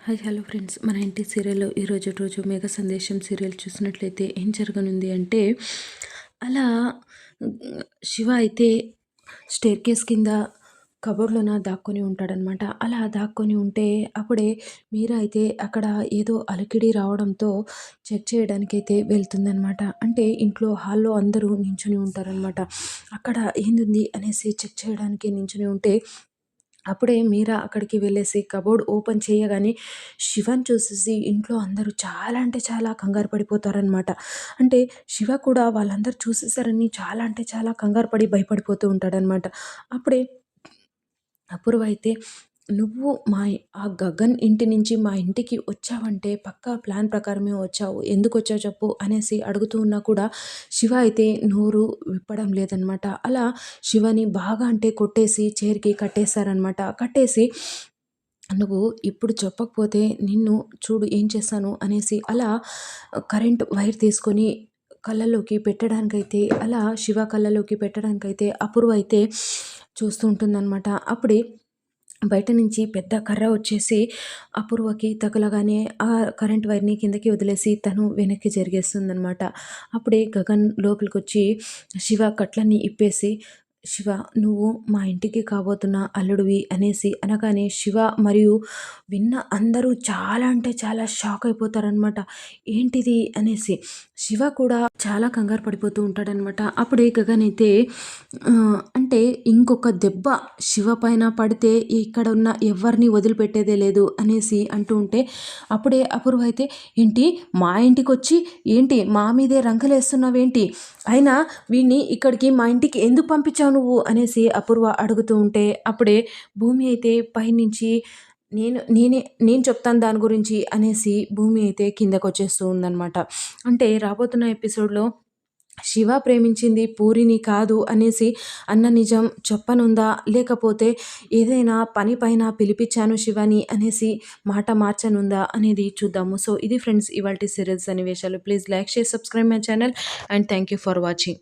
Hi hello friends. మన ఇంటి సీరియల్లో ఈరోజు రోజు మేఘ సందేశం సీరియల్ చూసినట్లయితే ఏం జరగనుంది అంటే అలా శివ అయితే స్టేర్ కేస్ కింద కబోర్డ్లోన దాక్కొని ఉంటాడనమాట అలా దాక్కొని ఉంటే అప్పుడే మీరా అయితే అక్కడ ఏదో అలికిడి రావడంతో చెక్ చేయడానికి అయితే వెళ్తుందనమాట అంటే ఇంట్లో హాల్లో అందరూ నించుని ఉంటారనమాట అక్కడ ఏంది అనేసి చెక్ చేయడానికి నించుని ఉంటే అప్పుడే మీరా అక్కడికి వెళ్ళేసి కబోర్డ్ ఓపెన్ చేయగానే శివని చూసేసి ఇంట్లో అందరూ చాలా అంటే చాలా కంగారు పడిపోతారనమాట అంటే శివ కూడా వాళ్ళందరూ చూసేసారని చాలా అంటే చాలా కంగారు పడి భయపడిపోతూ ఉంటాడనమాట అప్పుడే అపూర్వ అయితే నువ్వు మా ఆ గగన్ ఇంటి నుంచి మా ఇంటికి వచ్చావంటే పక్కా ప్లాన్ ప్రకారమే వచ్చావు. ఎందుకు వచ్చావు చెప్పు అనేసి అడుగుతూ ఉన్నా కూడా శివ అయితే నోరు విప్పడం లేదనమాట అలా శివని బాగా అంటే కొట్టేసి చైర్కి కట్టేశారనమాట కట్టేసి నువ్వు ఇప్పుడు చెప్పకపోతే నిన్ను చూడు ఏం చేస్తాను అనేసి అలా కరెంట్ వైర్ తీసుకొని కళ్ళలోకి పెట్టడానికైతే అలా శివ కళ్ళలోకి పెట్టడానికైతే అపూర్వ అయితే చూస్తూ ఉంటుందన్నమాట. అప్పుడే బయట నుంచి పెద్ద కర్ర వచ్చేసి అపూర్వకి తగలగానే ఆ కరెంట్ వైర్ని కిందకి వదిలేసి తను వెనక్కి జరిగేస్తుందనమాట అప్పుడే గగన్ లోపలికి వచ్చి శివ కట్లన్నీ ఇప్పేసి శివ నువ్వు మా ఇంటికి కాబోతున్న అల్లుడివి అనేసి అనగానే శివ మరియు విన్న అందరూ చాలా అంటే చాలా షాక్ అయిపోతారనమాట ఏంటిది? అనేసి శివ కూడా చాలా కంగారు పడిపోతూ ఉంటాడనమాట అప్పుడే గగన్ అయితే అంటే ఇంకొక దెబ్బ శివ పైన పడితే ఇక్కడ ఉన్న ఎవరిని వదిలిపెట్టేదే లేదు అనేసి అంటూ ఉంటే అప్పుడే అపూర్వ అయితే ఏంటి? మా ఇంటికి వచ్చి ఏంటి? మా మీదే రంగులేస్తున్నావేంటి? అయినా వీడిని ఇక్కడికి మా ఇంటికి ఎందుకు పంపించావు నువ్వు అనేసి అపూర్వ అడుగుతూ ఉంటే అప్పుడే భూమి అయితే పైనుంచి నేను నేనే నేను చెప్తాను దాని గురించి అనేసి భూమి అయితే కిందకు వచ్చేస్తూ ఉందన్నమాట. అంటే రాబోతున్న ఎపిసోడ్లో శివ ప్రేమించింది పూరిని కాదు అనేసి అన్న నిజం చెప్పనుందా? లేకపోతే ఏదైనా పని పైన పిలిపించాను శివని అనేసి మాట మార్చనుందా అనేది చూద్దాము. సో ఇది ఫ్రెండ్స్ ఇవాళ సీరియల్స్ సన్నివేశాలు. Please like share subscribe my channel and thank you for watching.